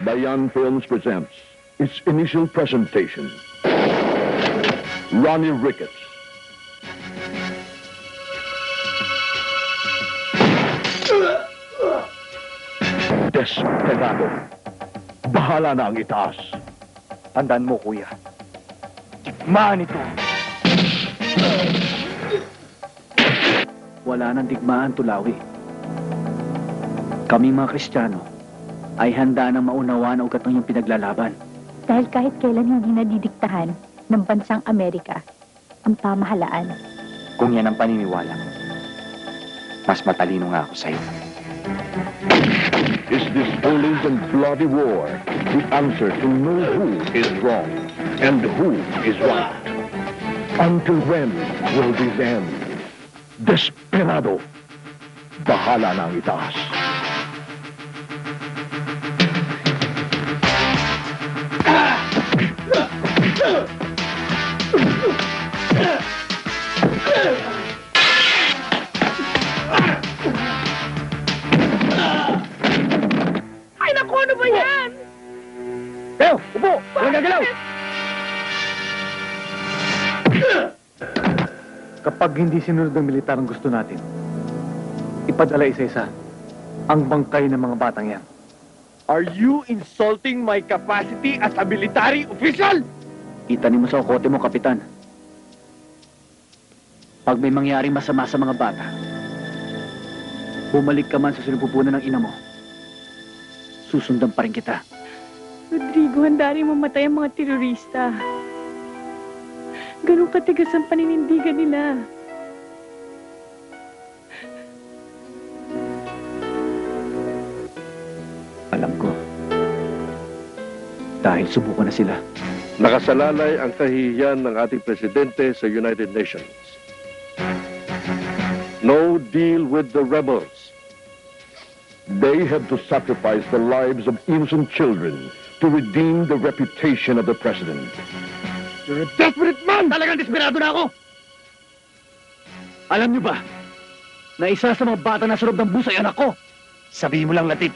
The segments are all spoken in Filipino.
Bayan Films presents its initial presentation. Ronnie Ricketts. Desperado. Bahala na ang itaas. Tandaan mo, kuya. Digmaan ito. Wala nang digmaan, Tulawi. Kaming mga Kristiyano ay handa nang maunawaan ang ugat ng iyong pinaglalaban. Dahil kahit kailan hindi nadidiktahan ng bansang Amerika ang pamahalaan. Kung yan ang paniniwala mo, mas matalino nga ako sa'yo. Is this old and bloody war the answer to know who is wrong and who is right? Until when will this end? Desperado. Bahala na ang itaas. Yan? Teo, upo! Walang gagalaw! Kapag hindi sinunod ng militar ang gusto natin, ipadala isa-isa ang bangkay ng mga batang yan. Are you insulting my capacity as a military official? Itanim mo sa kote mo, Kapitan. Pag may mangyaring masama sa mga bata, bumalik ka man sa sinupupunan ng ina mo, susundan pa rin kita. Rodrigo, handa rin mamatay ang mga terorista. Ganun katigas ang paninindigan nila. Alam ko. Dahil subukan na sila. Nakasalalay ang kahihiyan ng ating presidente sa United Nations. No deal with the rebels. They had to sacrifice the lives of innocent children to redeem the reputation of the president. You're a desperate man! Talagang desperado na ako! Alam niyo ba, na isa sa mga bata na sa loob ng busay anak ko? Sabihin mo lang, Latit,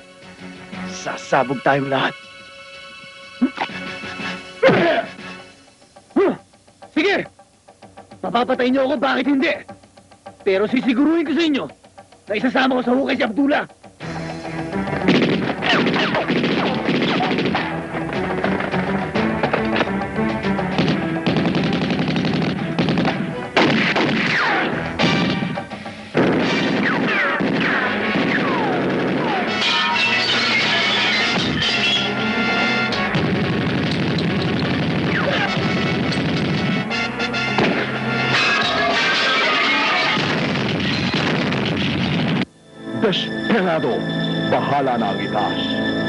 sasabog tayong lahat. Sige! Papapatayin niyo ako, bakit hindi? Pero sisiguruhin ko sa inyo na isasama ko sa hukay si Abdullah. Desperado. بہا نا وکاش